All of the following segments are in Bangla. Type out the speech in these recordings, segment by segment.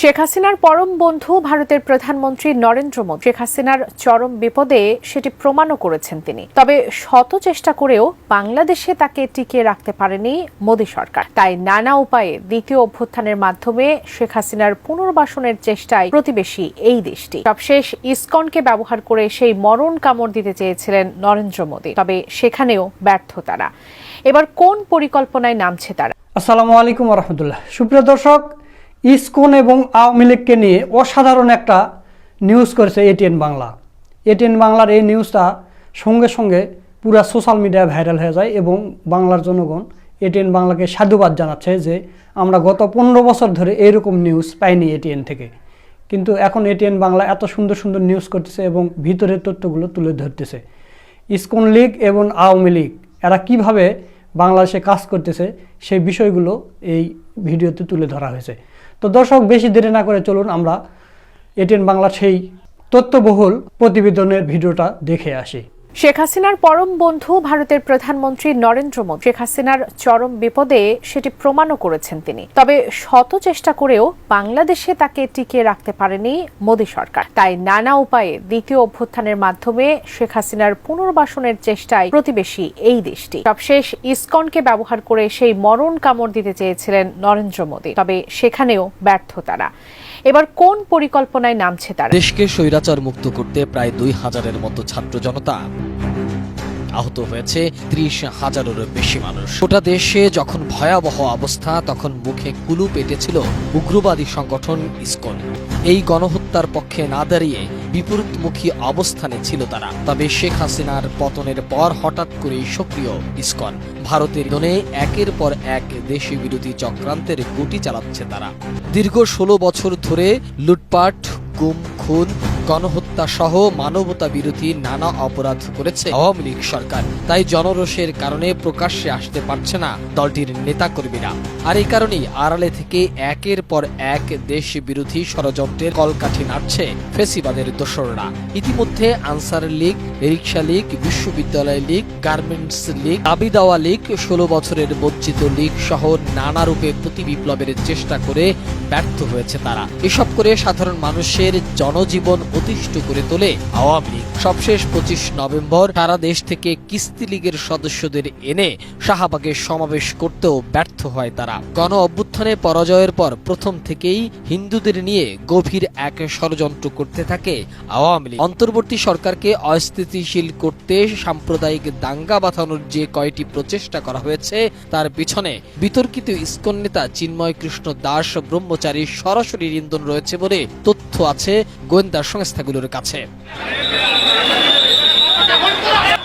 শেখ হাসিনার পরম বন্ধু ভারতের প্রধানমন্ত্রী নরেন্দ্র মোদী। শেখ হাসিনার চরম বিপদে সেটি প্রমাণও করেছেন তিনি। তবে শত চেষ্টা করেও বাংলাদেশে তাকে টিকিয়ে রাখতে পারেনি মোদী সরকার। তাই নানা উপায়ে দ্বিতীয় অভ্যুত্থানের মাধ্যমে শেখ হাসিনার পুনর্বাসনের চেষ্টায় প্রতিবেশী এই দেশটি। সবশেষ ইসকনকে ব্যবহার করে সেই মরণ কামড় দিতে চেয়েছিলেন নরেন্দ্র মোদী। তবে সেখানেও ব্যর্থ তারা। এবার কোন পরিকল্পনায় নামছে তারা? আসসালামু আলাইকুম রহমতুল্লাহ। সুপ্রিয় দর্শক ইসকন এবং আওয়ামী লীগকে নিয়ে অসাধারণ একটা নিউজ করেছে এটিএন বাংলা। এটিএন বাংলার এই নিউজটা সঙ্গে সঙ্গে পুরা সোশ্যাল মিডিয়ায় ভাইরাল হয়ে যায় এবং বাংলার জনগণ এটিএন বাংলাকে সাধুবাদ জানাচ্ছে যে আমরা গত পনেরো বছর ধরে এইরকম নিউজ পাইনি এটিএন থেকে। কিন্তু এখন এটিএন বাংলা এত সুন্দর সুন্দর নিউজ করতেছে এবং ভিতরের তথ্যগুলো তুলে ধরতেছে। ইসকন লীগ এবং আওয়ামী লীগ, এরা কীভাবে বাংলাদেশে কাজ করতেছে সেই বিষয়গুলো এই ভিডিওতে তুলে ধরা হয়েছে। তো দর্শক, বেশি দেরি না করে চলুন আমরা এটিএন বাংলার সেই তথ্যবহুল প্রতিবেদনের ভিডিওটা দেখে আসি। শেখ হাসিনার পরম বন্ধু ভারতের প্রধানমন্ত্রী নরেন্দ্র মোদী। শেখ হাসিনার চরম বিপদে সেটি প্রমাণও করেছেন তিনি। তবে শত চেষ্টা করেও বাংলাদেশে তাকে টিকিয়ে রাখতে পারেনি মোদী সরকার। তাই নানা উপায়ে দ্বিতীয় অভ্যুত্থানের মাধ্যমে শেখ হাসিনার পুনর্বাসনের চেষ্টায় প্রতিবেশী এই দেশটি। সবশেষ ইসকনকে ব্যবহার করে সেই মরণ কামড় দিতে চেয়েছিলেন নরেন্দ্র মোদী। তবে সেখানেও ব্যর্থ তারা। এবার কোন পরিকল্পনায় নামছে তারা? দেশকে স্বৈরাচার মুক্ত করতে প্রায় দুই হাজারের মতো ছাত্র জনতা আহত হয়েছে, ত্রিশ হাজারেরও বেশি মানুষ। গোটা দেশে যখন ভয়াবহ অবস্থা, তখন মুখে কুলু পেটেছিল উগ্রবাদী সংগঠন ইসকন। এই গণহত্যার পক্ষে না দাঁড়িয়ে বিপরীতমুখী অবস্থানে ছিল তারা। তবে শেখ হাসিনার পতনের পর হঠাৎ করেই সক্রিয় ইসকন। ভারতের দনে একের পর এক দেশি বিরোধী চক্রান্তের গুটি চালাচ্ছে তারা। দীর্ঘ ষোলো বছর ধরে লুটপাট, গুম, খুন, গণহত্যা সহ মানবতা বিরোধী নানা অপরাধ করেছে আওয়ামী লীগ সরকার। তাই জনরোষের কারণে প্রকাশ্যে আসতে পারছে না দলটির নেতাকর্মীরা। আর এই কারণেই আড়ালে থেকে একের পর এক দেশ বিরোধী ষড়যন্ত্রের কলকাঠি নাড়ছে ফেসিবাদের দোসররা। ইতিমধ্যে আনসার লীগ রিক্সা লীগ, বিশ্ববিদ্যালয় লীগ, গার্মেন্টস লীগ, দাবি দেওয়া লীগ, ষোলো বছরের বঞ্চিত লীগ সহ নানা রূপে প্রতি বিপ্লবের চেষ্টা করে ব্যর্থ হয়েছে তারা। এসব করে সাধারণ মানুষের জনজীবন অতিষ্ঠ করে তোলে আওয়ামী লীগ। সবশেষ পঁচিশ নভেম্বর সারা দেশ থেকে কিস্তি লীগের সদস্যদের এনে শাহবাগে সমাবেশ করতেও ব্যর্থ হয় তারা। গণ অভ্যুত্থানে পরাজয়ের পর প্রথম থেকেই হিন্দুদের নিয়ে গভীর এক ষড়যন্ত্র করতে থাকে আওয়ামী লীগ। অন্তর্বর্তী সরকারকে অস্থিতিশীল করতে সাম্প্রদায়িক দাঙ্গা বাঁধানোর যে কয়টি প্রচেষ্টা করা হয়েছে, তার পিছনে বিতর্কিত ইস্কন নেতা চিন্ময় কৃষ্ণ দাস ব্রহ্মচারীর সরাসরি ইন্ধন রয়েছে বলে তথ্য আছে গোয়েন্দা সংস্থাগুলোর কাছে।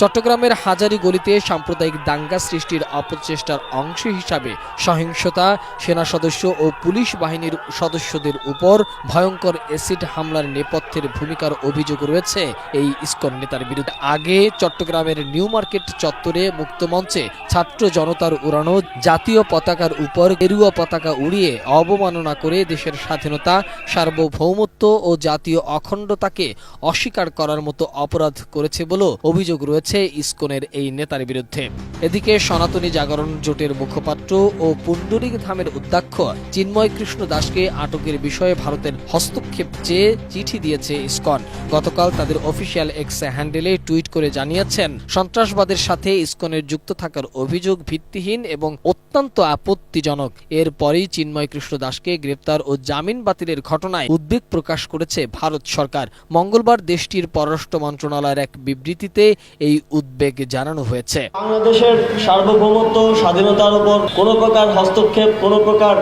চট্টগ্রামের হাজারি গলিতে সাম্প্রদায়িক দাঙ্গা সৃষ্টির অপচেষ্টার অংশ হিসাবে সহিংসতা, সেনা সদস্য ও পুলিশ বাহিনীর সদস্যদের উপর ভয়ঙ্কর অ্যাসিড হামলার নেপথ্যের ভূমিকার অভিযোগ রয়েছে এই ইস্কন নেতার বিরুদ্ধে। আগে চট্টগ্রামের নিউ মার্কেট চত্বরে মুক্তমঞ্চে ছাত্র জনতার উড়ানো জাতীয় পতাকার উপর গেরুয়া পতাকা উড়িয়ে অবমাননা করে দেশের স্বাধীনতা, সার্বভৌমত্ব ও জাতীয় অখণ্ডতাকে অস্বীকার করার মতো অপরাধ করেছে বলেও অভিযোগ রয়েছে। ইসকনের এই নেতার বিরুদ্ধে। এদিকে সনাতনী জাগরণ জোটের মুখপাত্র ও পুণ্ডরিক ধামের অধ্যক্ষ চিন্ময় কৃষ্ণ দাসকে আটকের বিষয়ে ভারতের হস্তক্ষেপ চেয়ে চিঠি দিয়েছে ইসকন। গতকাল তাদের অফিসিয়াল এক্স হ্যান্ডেলে টুইট করে জানিয়েছেন, সন্ত্রাসবাদের সাথে ইসকনের যুক্ত থাকার অভিযোগ ভিত্তিহীন এবং অত্যন্ত আপত্তিজনক। এরপরই চিন্ময় কৃষ্ণ দাসকে গ্রেপ্তার ও জামিন বাতিলের ঘটনায় উদ্বেগ প্রকাশ করেছে ভারত সরকার। মঙ্গলবার দেশটির পররাষ্ট্র মন্ত্রণালয়ের এক বিবৃতিতে এই উদ্বেগ জানানো হয়েছে। বাংলাদেশের সার্বভৌমত্ব, স্বাধীনতার উপর কোনো প্রকার হস্তক্ষেপ, কোনো প্রকার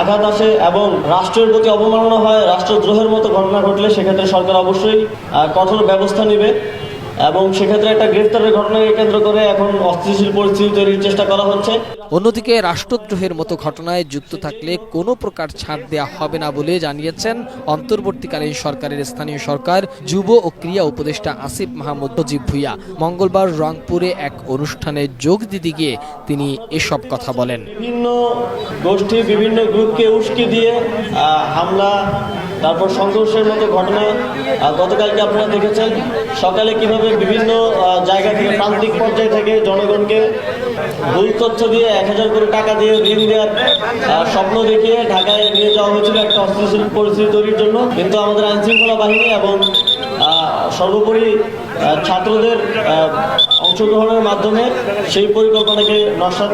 আঘাত আসে এবং রাষ্ট্রের প্রতি অবমাননা হয়, রাষ্ট্রদ্রোহের মতো ঘটনা ঘটলে সেক্ষেত্রে সরকার অবশ্যই কঠোর ব্যবস্থা নেবে। এবং সেক্ষেত্রে একটা গ্রেফতারের ঘটনাকে কেন্দ্র করে এখন অস্থিতিশীল পরিস্থিতি তৈরির চেষ্টা করা হচ্ছে। অন্যদিকে রাষ্ট্রদ্রোহের মতো ঘটনায় যুক্ত থাকলে কোনো প্রকার ছাড় দেওয়া হবে না বলে জানিয়েছেন অন্তর্বর্তীকালীন সরকারের স্থানীয় সরকার যুব ও ক্রীড়া উপদেষ্টা আসিফ মাহমুদ নজিব ভুইয়া। মঙ্গলবার রংপুরে এক অনুষ্ঠানে যোগ দিতে গিয়ে তিনি এসব কথা বলেন। বিভিন্ন গোষ্ঠী বিভিন্ন গ্রুপকে উস্কে দিয়ে হামলা তারপর সংঘর্ষের মতো ঘটনা গতকালকে আপনারা দেখেছেন। সকালে কীভাবে বিভিন্ন জায়গা থেকে, প্রান্তিক পর্যায় থেকে জনগণকে ভুল তথ্য দিয়ে এক হাজার করে টাকা দিয়ে ঋণ দেওয়ার স্বপ্ন দেখিয়ে ঢাকায় নিয়ে যাওয়া হয়েছিল একটা অস্থিতিশীল পরিস্থিতি তৈরির জন্য। কিন্তু আমাদের আইনশৃঙ্খলা বাহিনী এবং সর্বোপরি ছাত্রদের অংশগ্রহণের মাধ্যমে সেই পরিকল্পনাকে নস্বাত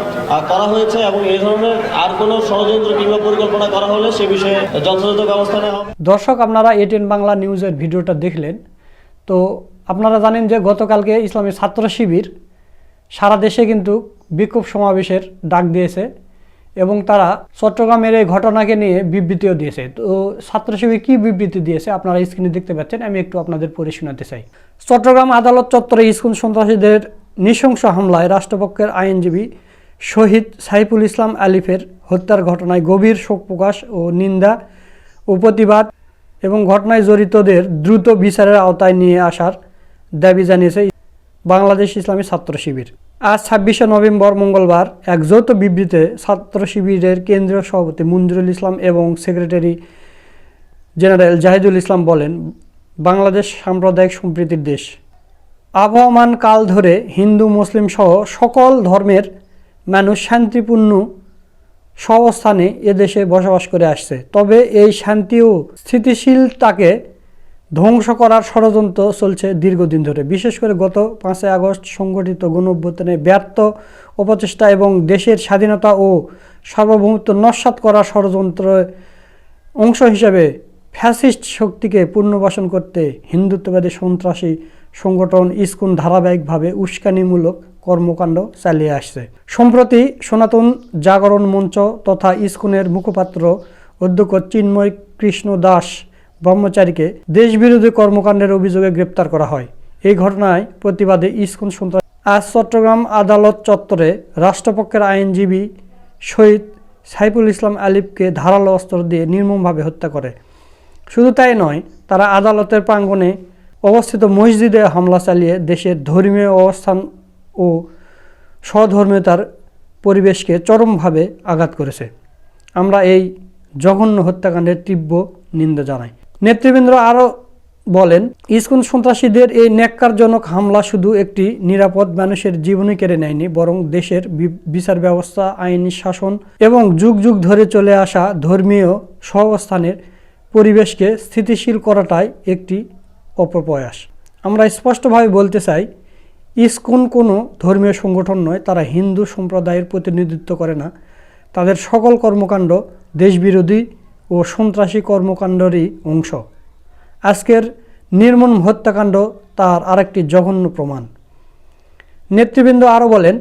করা হয়েছে এবং এই ধরনের আর কোনো ষড়যন্ত্র কিংবা পরিকল্পনা করা হলে সে বিষয়ে যথাযথ ব্যবস্থা নেওয়া হবে। দর্শক, আপনারা এটিএন বাংলা নিউজের ভিডিওটা দেখলেন। তো আপনারা জানেন যে গতকালকে ইসলামী ছাত্র শিবির সারা দেশে কিন্তু বিক্ষোভ সমাবেশের ডাক দিয়েছে। এবং তারা চট্টগ্রামের এই ঘটনাকে নিয়ে বিবৃতিও দিয়েছে। তো ছাত্র কী বিবৃতি দিয়েছে আপনারা স্ক্রিনে দেখতে পাচ্ছেন, আমি একটু আপনাদের পড়ে শোনাতে চাই। চট্টগ্রাম আদালত চত্বরে স্কুল সন্ত্রাসীদের নৃশংস হামলায় রাষ্ট্রপক্ষের আইনজীবী শহীদ সাইফুল ইসলাম আলিফের হত্যার ঘটনায় গভীর শোক প্রকাশ ও নিন্দা ও প্রতিবাদ এবং ঘটনায় জড়িতদের দ্রুত বিচারের আওতায় নিয়ে আসার দাবি জানিয়েছে বাংলাদেশ ইসলামী ছাত্র শিবির আজ ছাব্বিশে নভেম্বর মঙ্গলবার এক যৌথ বিবৃতিতে ছাত্র শিবিরের কেন্দ্রীয় সভাপতি মঞ্জুরুল ইসলাম এবং সেক্রেটারি জেনারেল জাহিদুল ইসলাম বলেন, বাংলাদেশ সাম্প্রদায়িক সম্প্রীতির দেশ। আবহমান কাল ধরে হিন্দু, মুসলিম সহ সকল ধর্মের মানুষ শান্তিপূর্ণ সবস্থানে এদেশে বসবাস করে আসছে। তবে এই শান্তি ও স্থিতিশীলতাকে ধ্বংস করার ষড়যন্ত্র চলছে দীর্ঘদিন ধরে। বিশেষ করে গত পাঁচই আগস্ট সংগঠিত গণঅভ্যুত্থানে ব্যর্থ অপচেষ্টা এবং দেশের স্বাধীনতা ও সার্বভৌমত্ব নস্বাত করার ষড়যন্ত্রের অংশ হিসেবে ফ্যাসিস্ট শক্তিকে পুনর্বাসন করতে হিন্দুত্ববাদী সন্ত্রাসী সংগঠন ইস্কুন ধারাবাহিকভাবে উস্কানিমূলক কর্মকাণ্ড চালিয়ে আসছে। সম্প্রতি সনাতন জাগরণ মঞ্চ তথা ইস্কুনের মুখপাত্র অধ্যক্ষ চিন্ময় কৃষ্ণ দাস ব্রহ্মচারীকে দেশবিরোধী কর্মকাণ্ডের অভিযোগে গ্রেপ্তার করা হয়। এই ঘটনায় প্রতিবাদে ইস্কুন সন্ত্রাস আজ চট্টগ্রাম আদালত চত্বরে রাষ্ট্রপক্ষের আইনজীবী শহীদ সাইফুল ইসলাম আলিফকে ধারালো অস্ত্র দিয়ে নির্মমভাবে হত্যা করে। শুধু তাই নয়, তারা আদালতের প্রাঙ্গণে অবস্থিত মসজিদে হামলা চালিয়ে দেশের ধর্মীয় অবস্থান ও স্বধর্মীয়তার পরিবেশকে চরমভাবে আঘাত করেছে। আমরা এই জঘন্য হত্যাকাণ্ডের তীব্র নিন্দা জানাই। নেতৃবৃন্দ আরও বলেন, ইস্কুন সন্ত্রাসীদের এই ন্যাক্কারজনক হামলা শুধু একটি নিরাপদ মানুষের জীবনই কেড়ে নেয়নি, বরং দেশের বিচার ব্যবস্থা, আইনি, শাসন এবং যুগ যুগ ধরে চলে আসা ধর্মীয় সহাবস্থানের পরিবেশকে স্থিতিশীল করাটাই একটি অপপ্রয়াস। আমরা স্পষ্টভাবে বলতে চাই, ইস্কন কোনো ধর্মীয় সংগঠন নয়, তারা হিন্দু সম্প্রদায়ের প্রতিনিধিত্ব করে না। তাদের সকল কর্মকাণ্ড দেশবিরোধী ও সন্ত্রাসী কর্মকাণ্ডেরই অংশ। আজকের নির্মম হত্যাকাণ্ড তার আরেকটি জঘন্য প্রমাণ। নেতৃবৃন্দ আরও বলেন,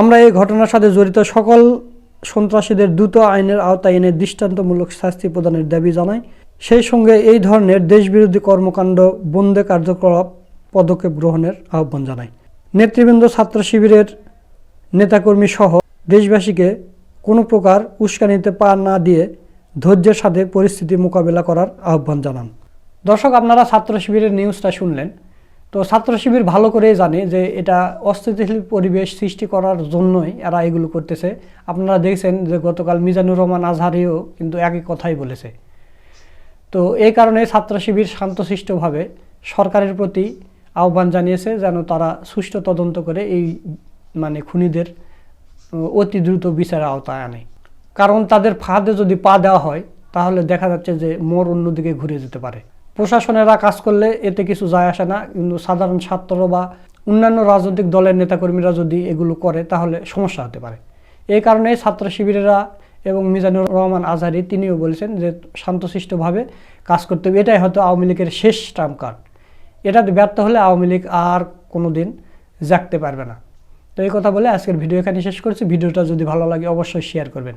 আমরা এই ঘটনার সাথে জড়িত সকল সন্ত্রাসীদের দ্রুত আইনের আওতায় এনে দৃষ্টান্তমূলক শাস্তি প্রদানের দাবি জানাই। সেই সঙ্গে এই ধরনের দেশবিরোধী কর্মকাণ্ড বন্ধে কার্যকলাপ, পদক্ষেপ গ্রহণের আহ্বান জানাই। নেতৃবৃন্দ ছাত্র শিবিরের নেতাকর্মী সহ দেশবাসীকে কোনো প্রকার উস্কানিতে পা না দিয়ে ধৈর্যের সাথে পরিস্থিতি মোকাবেলা করার আহ্বান জানান। দর্শক, আপনারা ছাত্র শিবিরের নিউজটা শুনলেন। তো ছাত্র শিবির ভালো করেই জানে যে এটা অস্থিতিশীল পরিবেশ সৃষ্টি করার জন্যই এরা এগুলো করতেছে। আপনারা দেখছেন যে গতকাল মিজানুর রহমান আজহারিও কিন্তু একই কথাই বলেছে। তো এই কারণে ছাত্র শিবির শান্তশিষ্টভাবে সরকারের প্রতি আহ্বান জানিয়েছে যেন তারা সুষ্ঠু তদন্ত করে এই মানে খুনিদের অতি দ্রুত বিচারের আওতায় আনে। কারণ তাদের ফাঁদে যদি পা দেওয়া হয়, তাহলে দেখা যাচ্ছে যে মোর অন্যদিকে ঘুরে যেতে পারে। প্রশাসনেরা কাজ করলে এতে কিছু যায় আসে না, কিন্তু সাধারণ ছাত্র বা অন্যান্য রাজনৈতিক দলের নেতাকর্মীরা যদি এগুলো করে, তাহলে সমস্যা হতে পারে। এই কারণে ছাত্র শিবিরেরা এবং মিজানুর রহমান আজহারি তিনিও বলেছেন যে শান্তশিষ্টভাবে কাজ করতে হবে। এটাই হয়তো আওয়ামী লীগের শেষ ট্রাম্প কার্ড। এটাতে ব্যর্থ হলে আওয়ামী লীগ আর কোনো দিন জাগতে পারবে না। তো এই কথা বলে আজকের ভিডিও এখানে শেষ করছি। ভিডিওটা যদি ভালো লাগে, অবশ্যই শেয়ার করবেন।